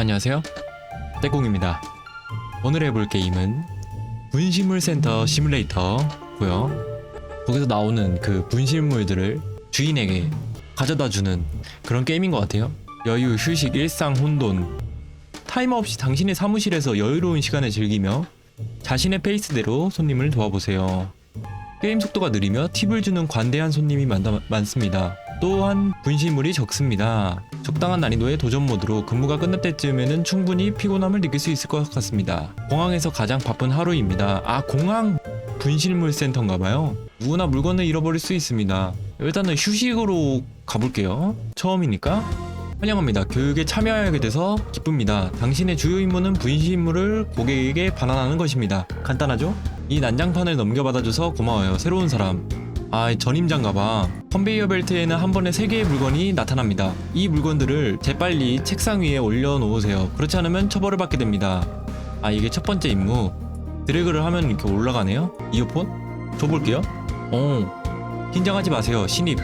안녕하세요. 떼공입니다. 오늘 해볼 게임은 분실물 센터 시뮬레이터고요. 거기서 나오는 그 분실물들을 주인에게 가져다 주는 그런 게임인 것 같아요. 여유, 휴식, 일상, 혼돈. 타이머 없이 당신의 사무실에서 여유로운 시간을 즐기며 자신의 페이스대로 손님을 도와보세요. 게임 속도가 느리며 팁을 주는 관대한 손님이 많다, 많습니다. 또한 분실물이 적습니다. 적당한 난이도의 도전 모드로 근무가 끝날 때쯤에는 충분히 피곤함을 느낄 수 있을 것 같습니다. 공항에서 가장 바쁜 하루입니다. 아, 공항 분실물 센터인가봐요. 누구나 물건을 잃어버릴 수 있습니다. 일단은 휴식으로 가볼게요. 처음이니까. 환영합니다. 교육에 참여하게 돼서 기쁩니다. 당신의 주요 임무는 분실물을 고객에게 반환하는 것입니다. 간단하죠? 이 난장판을 넘겨받아줘서 고마워요. 새로운 사람. 아, 전임자인가봐. 컨베이어 벨트에는 한 번에 세 개의 물건이 나타납니다. 이 물건들을 재빨리 책상 위에 올려놓으세요. 그렇지 않으면 처벌을 받게 됩니다. 아, 이게 첫 번째 임무. 드래그를 하면 이렇게 올라가네요. 이어폰? 줘볼게요. 어, 긴장하지 마세요. 신입.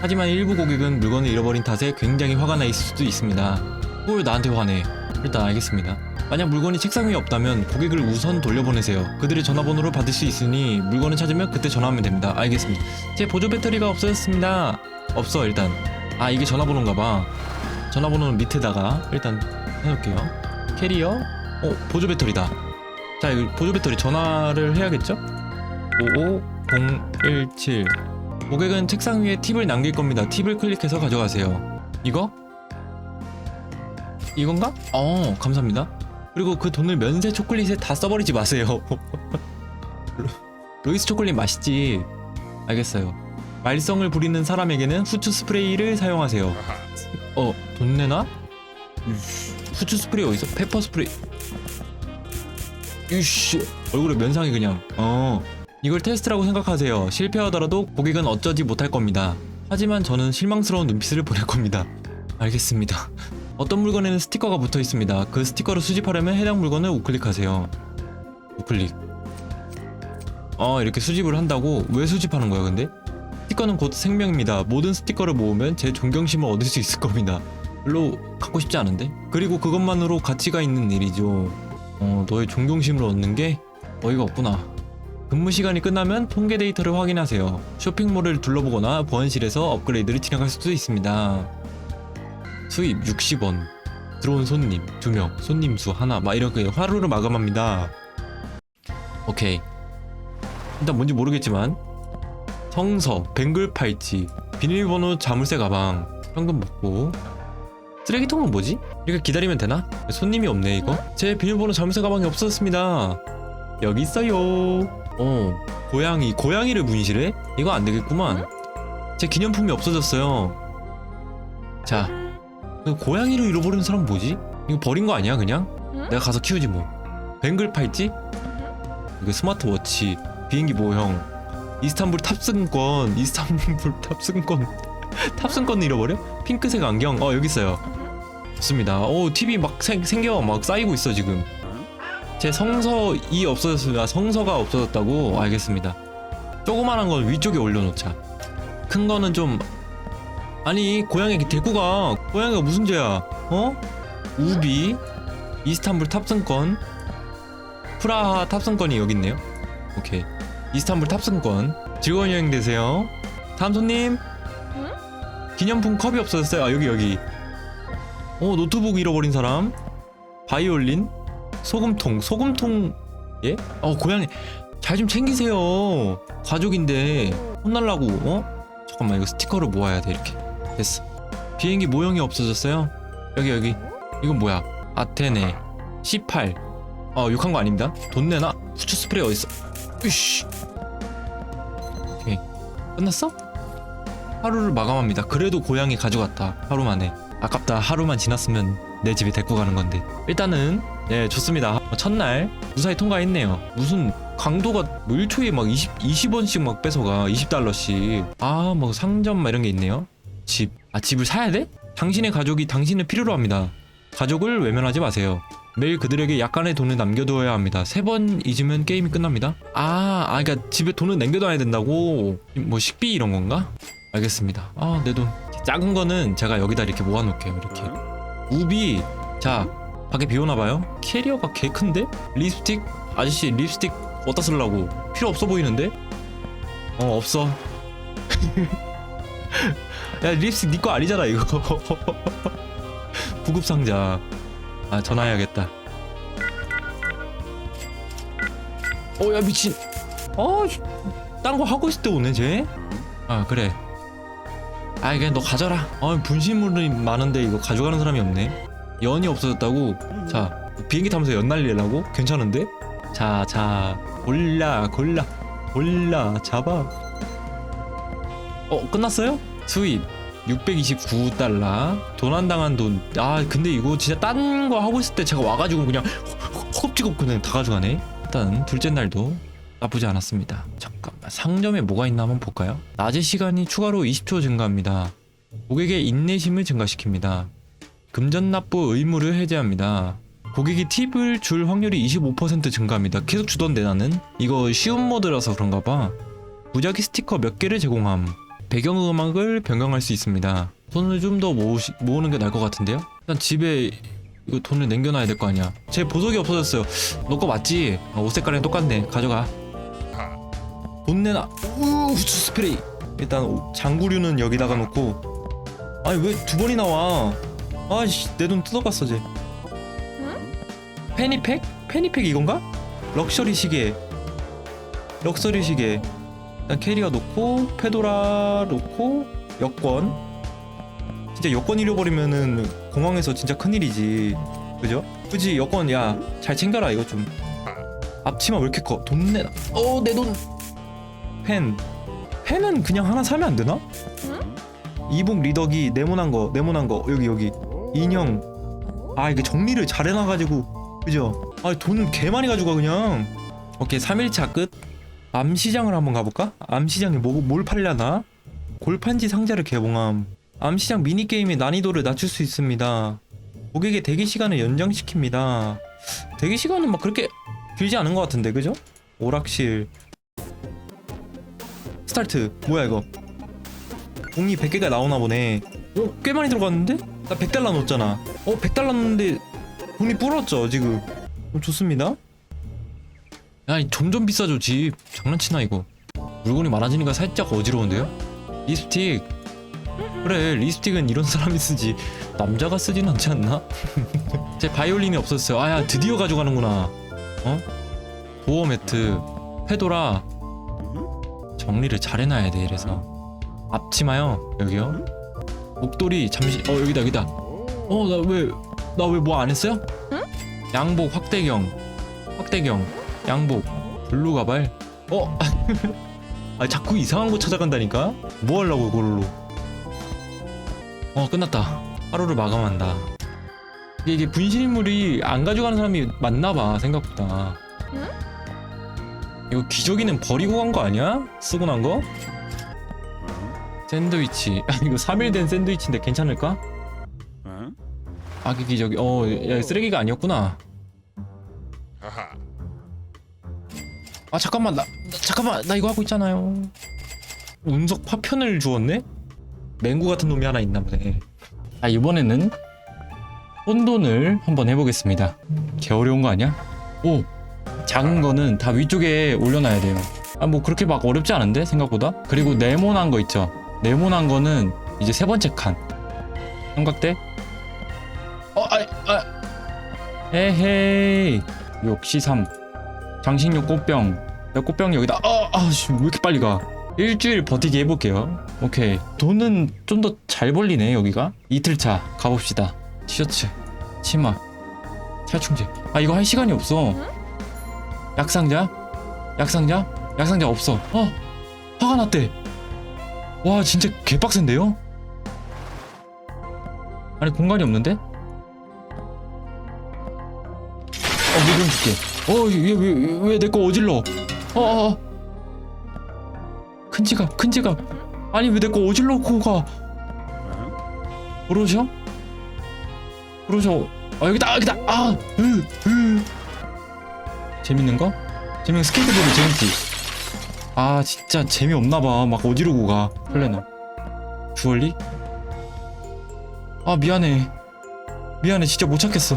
하지만 일부 고객은 물건을 잃어버린 탓에 굉장히 화가 나 있을 수도 있습니다. 뭘 나한테 화내? 일단 알겠습니다. 만약 물건이 책상 위에 없다면 고객을 우선 돌려보내세요. 그들의 전화번호를 받을 수 있으니 물건을 찾으면 그때 전화하면 됩니다. 알겠습니다. 제 보조 배터리가 없어졌습니다. 없어 일단. 아 이게 전화번호인가 봐. 전화번호는 밑에다가 일단 해놓을게요. 캐리어. 어 보조 배터리다. 자 이거 보조 배터리 전화를 해야겠죠? 55017 고객은 책상 위에 팁을 남길 겁니다. 팁을 클릭해서 가져가세요. 이거? 이건가? 어, 감사합니다. 그리고 그 돈을 면세 초콜릿에 다 써버리지 마세요. 로- 로이스 초콜릿 맛있지? 알겠어요. 말썽을 부리는 사람에게는 후추 스프레이를 사용하세요. 어, 돈 내나? 이씨, 후추 스프레이 어디서? 페퍼 스프레이. 이씨, 얼굴에 면상이 그냥. 어. 이걸 테스트라고 생각하세요. 실패하더라도 고객은 어쩌지 못할 겁니다. 하지만 저는 실망스러운 눈빛을 보낼 겁니다. 알겠습니다. 어떤 물건에는 스티커가 붙어 있습니다. 그 스티커를 수집하려면 해당 물건을 우클릭하세요. 우클릭. 어, 이렇게 수집을 한다고? 왜 수집하는 거야, 근데? 스티커는 곧 생명입니다. 모든 스티커를 모으면 제 존경심을 얻을 수 있을 겁니다. 별로 갖고 싶지 않은데? 그리고 그것만으로 가치가 있는 일이죠. 어, 너의 존경심을 얻는 게 어이가 없구나. 근무 시간이 끝나면 통계 데이터를 확인하세요. 쇼핑몰을 둘러보거나 보안실에서 업그레이드를 진행할 수도 있습니다. 수입 60원. 들어온 손님 2명. 손님 수 하나. 막 이렇게 하루를 마감합니다. 오케이. 일단 뭔지 모르겠지만 성서, 뱅글 팔찌, 비밀번호 자물쇠 가방, 현금 받고 쓰레기통은 뭐지? 이렇게 기다리면 되나? 손님이 없네 이거. 제 비밀번호 자물쇠 가방이 없어졌습니다. 여기 있어요. 어, 고양이, 고양이를 분실해? 이거 안 되겠구만. 제 기념품이 없어졌어요. 자, 그 고양이를 잃어버린 사람 뭐지? 이거 버린 거 아니야 그냥? 응? 내가 가서 키우지 뭐. 뱅글 팔찌? 이거 스마트워치, 비행기 모형, 이스탄불 탑승권, 이스탄불 탑승권, 탑승권 잃어버려? 핑크색 안경, 어 여기 있어요. 좋습니다. 오 TV 막 생, 생겨 막 쌓이고 있어 지금. 제 성서 이 없어졌습니다. 성서가 없어졌다고 알겠습니다. 조그만한 건 위쪽에 올려놓자. 큰 거는 좀 아니 고양이 데리고 가. 고양이가 무슨 죄야? 어? 우비, 이스탄불 탑승권, 프라하 탑승권이 여기 있네요. 오케이. 이스탄불 탑승권. 즐거운 여행 되세요. 다음 손님. 응? 기념품 컵이 없어졌어요. 아 여기 여기. 어 노트북 잃어버린 사람. 바이올린. 소금통. 소금통. 예? 어 고양이. 잘 좀 챙기세요. 가족인데 혼날라고. 어? 잠깐만 이거 스티커를 모아야 돼 이렇게. 됐어. 비행기 모형이 없어졌어요. 여기 여기. 이건 뭐야? 아테네. C8. 어 욕한 거 아닙니다. 돈 내나? 후추 스프레이 어딨어? 으씨. 오케이. 끝났어? 하루를 마감합니다. 그래도 고양이 가져갔다. 하루 만에. 아깝다. 하루만 지났으면 내 집에 데리고 가는 건데. 일단은 예 좋습니다. 첫날 무사히 통과했네요. 무슨 강도가 뭐 1초에 막 20, 20원씩 막 뺏어가 20달러씩. 아 뭐 상점 막 이런 게 있네요. 집. 아 집을 사야 돼? 당신의 가족이 당신을 필요로 합니다. 가족을 외면하지 마세요. 매일 그들에게 약간의 돈을 남겨두어야 합니다. 세 번 잊으면 게임이 끝납니다. 아, 아, 그러니까 집에 돈을 남겨둬야 된다고. 뭐 식비 이런 건가? 알겠습니다. 아, 내 돈. 작은 거는 제가 여기다 이렇게 모아놓을게요. 이렇게. 우비. 자, 밖에 비 오나 봐요 캐리어가 개 큰데 립스틱 아저씨 립스틱 어디다 쓰려고 필요 없어 보이는데 어 없어 야 립스틱 네거 아니잖아 이거. 구급 상자. 아 전화해야겠다. 어야 미친. 어딴 거 하고 있을 때 오네 쟤아 그래. 아 그냥 너 가져라. 아 분신물이 많은데 이거 가져가는 사람이 없네. 연이 없어졌다고? 자 비행기 타면서 연 날리려고? 괜찮은데? 자자 골라 골라 골라 잡아. 어 끝났어요 수입 629달러. 도난당한 돈 아 근데 이거 진짜 딴 거 하고 있을 때 제가 와가지고 그냥 허겁지겁 그냥 다 가져가네. 일단 둘째 날도 나쁘지 않았습니다. 잠깐만 상점에 뭐가 있나 한번 볼까요? 낮의 시간이 추가로 20초 증가합니다. 고객의 인내심을 증가시킵니다. 금전 납부 의무를 해제합니다. 고객이 팁을 줄 확률이 25% 증가합니다. 계속 주던데 나는. 이거 쉬운 모드라서 그런가 봐. 무작위 스티커 몇 개를 제공함 배경음악을 변경할 수 있습니다. 돈을 좀 더 모으는 게 나을 것 같은데요? 일단 집에 이거 돈을 남겨놔야 될 거 아니야. 제 보석이 없어졌어요. 너 거 맞지? 아, 옷 색깔이랑 똑같네. 가져가. 돈 내놔. 우 후추 스프레이. 일단 오- 장구류는 여기다가 놓고. 아니 왜 두 번이 나와? 아씨 내 돈 뜯어갔어 쟤. 페니팩? 페니팩 이건가? 럭셔리 시계. 럭셔리 시계 일단 캐리어 놓고 페도라 놓고 여권. 진짜 여권 잃어버리면은 공항에서 진짜 큰일이지. 그죠? 그지 여권 야 잘 챙겨라 이거 좀. 앞치마 왜 이렇게 커? 돈 내놔. 어내 돈. 펜. 펜은 그냥 하나 사면 안 되나? 이북 리더기 네모난 거 네모난 거. 여기 여기. 인형. 아 이게 정리를 잘 해놔가지고. 그죠? 아 돈을 개 많이 가져가 그냥. 오케이 3일차 끝 암시장을 한번 가볼까? 암시장에 뭐, 뭘 팔려나? 골판지 상자를 개봉함 암시장 미니게임의 난이도를 낮출 수 있습니다 고객의 대기 시간을 연장시킵니다 대기 시간은 막 그렇게 길지 않은 것 같은데 그죠? 오락실 스타트 뭐야 이거 공이 100개가 나오나 보네 어? 꽤 많이 들어갔는데? 나 100달러 넣었잖아 어 100달러 넣었는데 돈이 불었죠 지금 어, 좋습니다 야이 점점 비싸져 집. 장난치나 이거. 물건이 많아지니까 살짝 어지러운데요? 립스틱. 그래 립스틱은 이런 사람이 쓰지. 남자가 쓰진 않지 않나? 제 바이올린이 없었어요. 아야 드디어 가져가는구나. 어? 도어 매트. 페도라. 정리를 잘 해놔야 돼 이래서. 앞치마요 여기요. 목도리 잠시 어 여기다 여기다. 어 나 왜 나 왜 뭐 안 했어요? 양복 확대경. 확대경 양복 블루 가발. 어? 아 자꾸 이상한 거 찾아간다니까? 뭐 하려고 이걸로? 어 끝났다. 하루를 마감한다. 이게, 이게 분실물이 안 가져가는 사람이 많나봐 생각보다. 이거 기저귀는 버리고 간 거 아니야? 쓰고 난 거? 샌드위치. 아, 이거 3일 된 샌드위치인데 괜찮을까? 아기 기저귀. 어 야, 쓰레기가 아니었구나 아 잠깐만 나, 나 잠깐만 나 이거 하고 있잖아요. 운석 파편을 주었네? 맹구 같은 놈이 하나 있나 보네. 아 이번에는 혼돈을 한번 해보겠습니다. 개 어려운 거 아니야? 오 작은 거는 다 위쪽에 올려놔야 돼요. 아 뭐 그렇게 막 어렵지 않은데? 생각보다? 그리고 네모난 거 있죠? 네모난 거는 이제 세 번째 칸. 삼각대? 어, 아, 아. 에헤이. 역시 3 장식용 꽃병. 야 꽃병 여기다. 아, 아, 씨, 왜 이렇게 빨리 가? 일주일 버티기 해볼게요. 오케이. 돈은 좀 더 잘 벌리네 여기가. 이틀차 가봅시다. 티셔츠 치마 살충제. 아 이거 할 시간이 없어. 약상자? 약상자? 약상자 없어. 어? 화가 났대. 와 진짜 개빡센데요? 아니 공간이 없는데? 어 물좀 줄게 어얘왜왜 내 거 어질러? 어 어 어. 큰 지갑 큰 지갑. 아니 왜 내 거 어질러고 가? 그러셔? 그러셔 아 여기다 여기다. 아 으 으. 재밌는 거? 재밌는 스케이트보드 재밌지? 아 진짜 재미없나 봐. 막 어지르고 가 플래너. 주얼리? 아 미안해. 미안해. 진짜 못 찾겠어.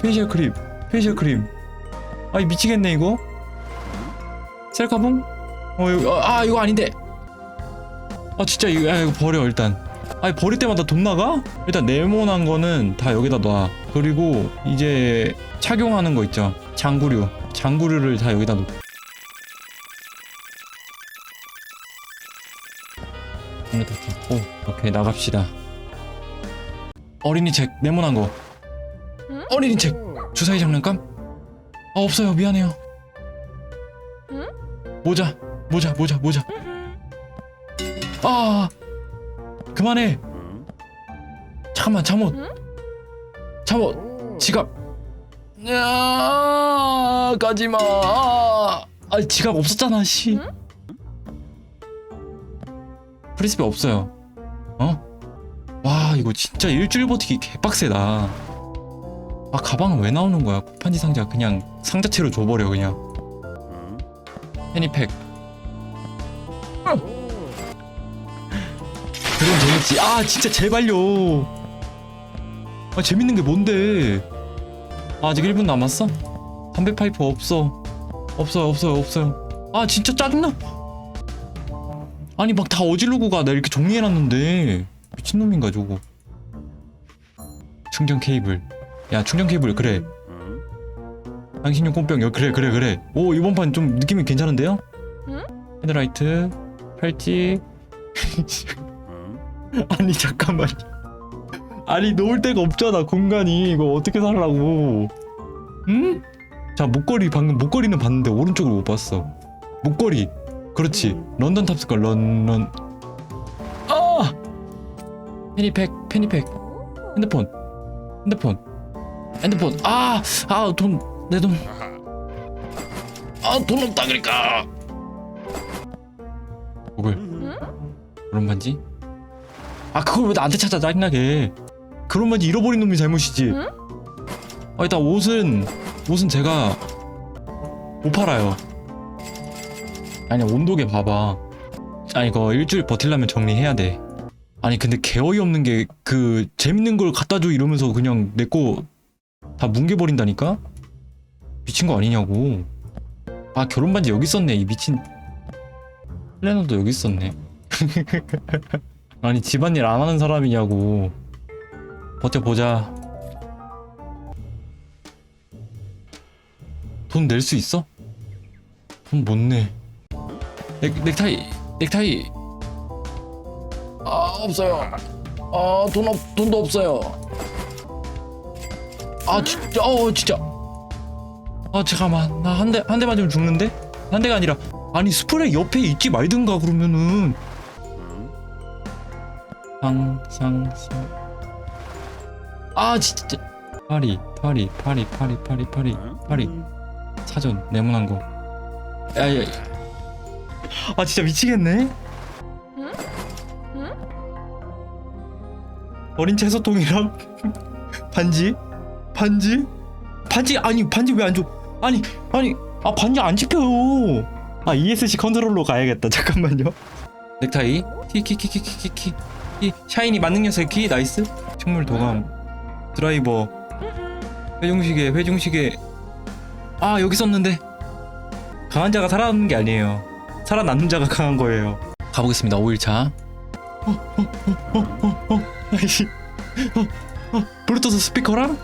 페이셜 크림 페이셜 크림 아이 미치겠네 이거. 셀카봉? 어 이거 아 이거 아닌데. 아 진짜 이거, 아, 이거 버려 일단. 아니 버릴 때마다 돈 나가? 일단 네모난 거는 다 여기다 놔. 그리고 이제 착용하는 거 있죠. 장구류. 장구류를 다 여기다 놓고 여기다 놓고 오케이 나갑시다. 어린이 책 네모난 거. 응? 어린이 책. 주사위 장난감? 아 없어요. 미안해요. 응? 모자 모자 모자 모자. 아 그만해. 잠깐만 잠옷. 응? 잠옷 지갑. 야 가지마. 아 지갑 없었잖아 씨. 응? 프리스비 없어요. 어? 와 이거 진짜 일주일 버티기 개빡세다 아 가방은 왜 나오는 거야? 쿠판지 상자 그냥 상자채로 줘버려 그냥. 페니팩. 그럼 재밌지. 아 진짜 제발요 아 재밌는 게 뭔데? 아, 아직 1분 남았어? 담배 파이프 없어. 없어요 없어요 없어요. 아 진짜 짜증나. 아니 막 다 어지르고 가나 이렇게 정리해놨는데. 미친놈인가 저거. 충전 케이블 야 충전 케이블 그래. 당신용 꼼병 여 그래 그래 그래. 오 이번 판 좀 느낌이 괜찮은데요? 응? 헤드라이트 팔찌 아니 잠깐만. 아니 놓을 데가 없잖아 공간이. 이거 어떻게 살라고. 응? 자 목걸이 방금 목걸이는 봤는데 오른쪽을 못 봤어. 목걸이. 그렇지. 런던 탑스걸 런던 아! 페니팩 페니팩. 핸드폰. 핸드폰 핸드폰. 아 아 돈 내 돈. 아 돈 없다 그러니까. 구글 그런 반지? 아 그걸 왜 나한테 찾아 짜증나게 그런 반지 잃어버린 놈이 잘못이지. 응? 아 일단 옷은 옷은 제가 못 팔아요. 아니 온도계 봐봐. 아니 이거 일주일 버틸려면 정리해야 돼. 아니 근데 개 어이없는 게 그 재밌는 걸 갖다 줘 이러면서 그냥 내 거 다 뭉개버린다니까 미친 거 아니냐고 아 결혼 반지 여기 있었네 이 미친 플래너도 여기 있었네 아니 집안일 안 하는 사람이냐고 버텨보자 돈 낼 수 있어? 돈 못 내. 넥, 넥타이, 넥타이. 아, 없어요. 아, 돈 없, 돈도 없어요. 아, 진짜, 어, 진짜. 아, 잠깐만. 나 한 대, 한 대 맞으면 죽는데? 한 대가 아니라, 아니, 스프레이 옆에 있지 말든가, 그러면은. 상, 상, 상. 아, 진짜. 파리, 파리, 파리, 파리, 파리, 파리, 파리. 사전 네모난 거. 야야. 아 진짜 미치겠네. 응? 응? 어린 채소통이랑 반지, 반지, 반지 아니 반지 왜 안 줘? 아니 아니 아 반지 안 집혀요. 아 ESC 컨트롤러 가야겠다. 잠깐만요. 넥타이, 키키키키키키 키, 샤이니 만능 녀석 키 나이스. 식물 도감, 드라이버, 회중시계, 회중시계. 아 여기 썼는데. 강한 자가 살아남는 게 아니에요. 살아남는 자가 강한 거예요. 가보겠습니다. 5일차. 어, 어, 어, 어, 어, 아이씨. 어, 어, 블루투스 스피커랑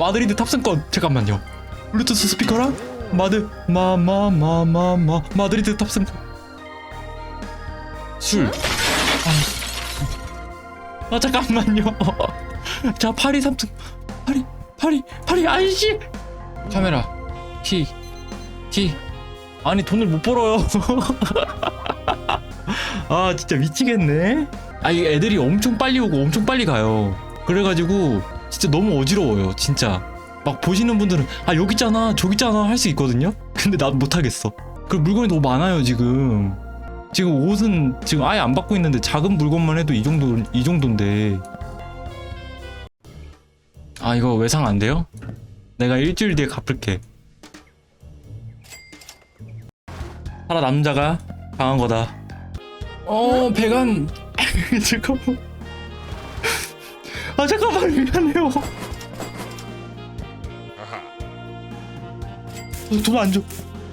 마드리드 탑승권. 잠깐만요. 블루투스 스피커랑 마드 마마마마마 마드리드 탑승권. 술. 아, 아 잠깐만요. 자 파리 삼성 파리 파리 파리 아이씨! 카메라. 키, 키. 아니 돈을 못 벌어요. 아 진짜 미치겠네. 아이 애들이 엄청 빨리 오고 엄청 빨리 가요. 그래가지고 진짜 너무 어지러워요. 진짜 막 보시는 분들은 아 여기 있잖아 저기 있잖아 할 수 있거든요. 근데 난 못하겠어. 그 물건이 너무 많아요 지금. 지금 옷은 지금 아예 안 받고 있는데 작은 물건만 해도 이 정도 이 정도인데. 아 이거 외상 안 돼요? 내가 일주일 뒤에 갚을게. 살아남는 자가 강한 거다. 어, 배간. 잠깐만. 아, 잠깐만, 미안해요. 돈안 줘.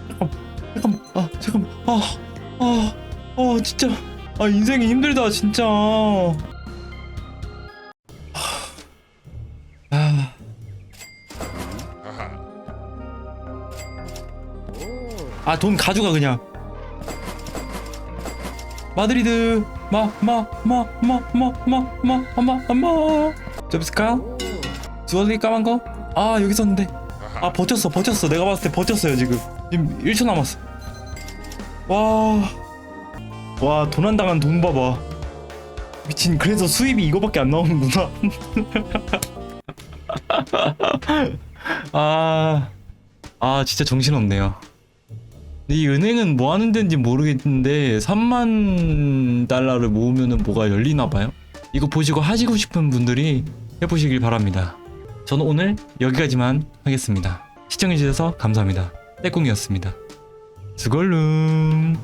잠깐, 잠깐, 아, 잠깐, 아, 아, 아, 진짜, 아 인생이 힘들다, 진짜. 아, 아, 돈 가져가 그냥. 마드리드, 마, 마, 마, 마, 마, 마, 마, 마, 마. 접스카? 주얼리 까만 거? 아 여기 있었는데. 아 버텼어 버텼어. 내가 봤을 때 버텼어요 지금. 지금 1초 남았어. 와와 도난당한 돈 봐봐. 미친 그래서 수입이 이거밖에 안 나오는구나. 아, 아 진짜 정신없네요 이 은행은 뭐 하는 데인지 모르겠는데 3만 달러를 모으면은 뭐가 열리나 봐요 이거 보시고 하시고 싶은 분들이 해보시길 바랍니다 저는 오늘 여기까지만 하겠습니다. 시청해주셔서 감사합니다. 떼꿍이었습니다. 수걸룸